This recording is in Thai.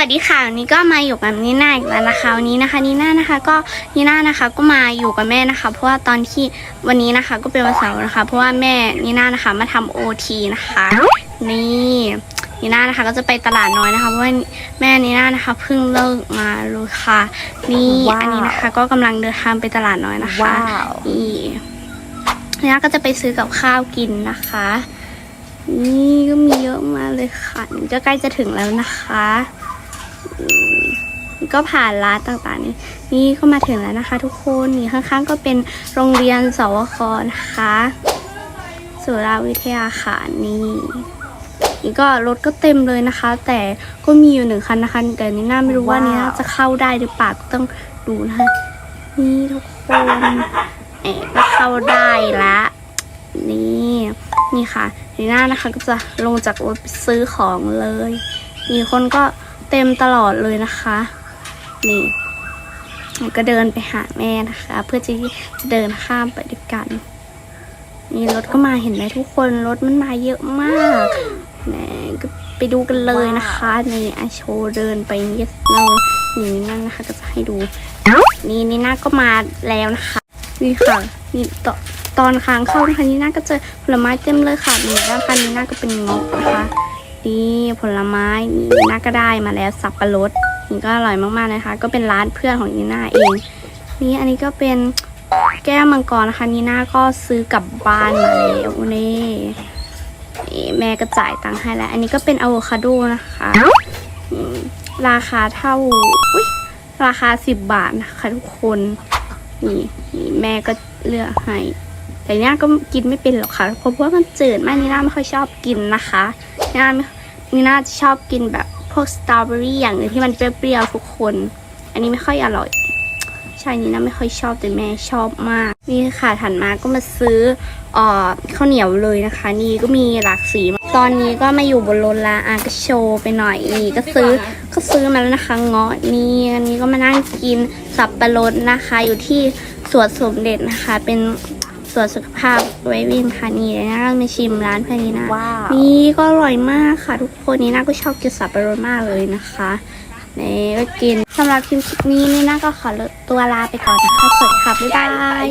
วัสดีค่ะวันนี้ก็มาอยู่กับนีน่าอีกแล้วนะคะวันนี้นะคะนีน่านะคะก็นีน่านะคะก็มาอยู่กับแม่นะคะ เพราะว่าตอนที่วันนี้นะคะก็เป็นวันเสาร์นะคะ เพราะว่าแม่นีน่านะคะมาทำโอทีนะคะ นี่นีน่านะคะก็จะไปตลาดน้อยนะคะเพราะว่าแม่นีน่านะคะเพิ่งเลิกมาเลยค่ะนี่ว้าวอันนี้นะคะก็กำลังเดินทางไปตลาดน้อยนะคะว้าวนี่นีน่าก็จะไปซื้อกับข้าวกินนะคะ นี่ก็มีเยอะมากเลยค่ะนี่ก็ใกล้จะถึงแล้วนะคะอืม ก็ผ่านร้านต่างๆนี่นี่ก็มาถึงแล้วนะคะ ทุกคนนี่ข้างๆ ก็เป็นโรงเรียนสวคนะคะสุราวิทยาค่ะนี่นี่ก็รถก็เต็มเลยนะคะ แต่ก็มีอยู่หนึ่งคันนะคะแต่นี่น่าไม่รู้ว่านี่จะเข้าได้หรือเปล่าก็ต้องดูนะคะนี่ทุกคนเอ๋ก็เข้าได้ละนี่นี่ค่ะนีน่านะคะก็จะลงจากรถไปซื้อของเลยมีคนก็ เต็มตลอดเลยนะคะ นี่ก็เดินไปหาแม่นะคะ เพื่อที่จะเดินข้ามไปด้วยกัน นี่รถก็มาเห็นไหมทุกคนรถมันมาเยอะมากแหมก็ไปดูกันเลยนะคะนี่อาโชว์เดินไปเยสเลยนี่นั่นนะคะก็จะให้ดู นี่นี่น่าก็มาแล้วนะคะนี่ค่ะนี่ตอนตอนค้างเข้านะคะนี่น่าก็เจอผลไม้เต็มเลยค่ะนี่ด้านคันนี้น่าก็เป็นงาะนะคะ นี่ผลไม้นี่น่าก็ได้มาแล้วสับปะรดนี่ก็อร่อยมากๆนะคะ ก็เป็นร้านเพื่อนของนีน่าเอง นี่อันนี้ก็เป็นแก้วมังกรนะคะนีน่าก็ซื้อกลับบ้านมาแล้วนี่นี่แม่ก็จ่ายตังค์ให้แล้ว อันนี้ก็เป็นอะโวคาโดนะคะ ราคาเท่าอุ้ยราคาสิบบาทนะคะทุกคนนี่นี่แม่ก็เลือกให้แต่นี่ก็กินไม่เป็นหรอกค่ะเพราะว่ามันจืดมากนี่น่าไม่ค่อยชอบกินนะคะ น่ามีน่าจะชอบกินแบบพวกสตรอเบอรี่อย่างอื่นที่มันเปรี้ยวๆทุกคน อันนี้ไม่ค่อยอร่อย ใช่นี่น่าไม่ค่อยชอบแต่แม่ชอบมาก นี่ค่ะถัดมาก็มาซื้อออข้าวเหนียวเลยนะคะ นี่ก็มีหลากสีตอนนี้ก็มาอยู่บนรถละอาก็โชว์ไปหน่อยนี่ก็ซื้อก็ซื้อมาแล้วนะคะเงาะนี่อันนี้ก็มานั่งกินสับปะรดนะคะ อยู่ที่สวนสมเด็จนะคะ เป็น สวนสุขภาพไว้วิ่งค่ะนี่แล้วน่ามาชิมร้านพานีนะว้าวนี่ก็อร่อยมากค่ะ ทุกคนนี่น่าก็ชอบกินสับปะรดมากเลยนะคะนี่ก็กินสำหรับคลิปนี้นี่น่าก็ขอตัวลาไปก่อนนะคะสวัสดีค่ะบ๊ายบาย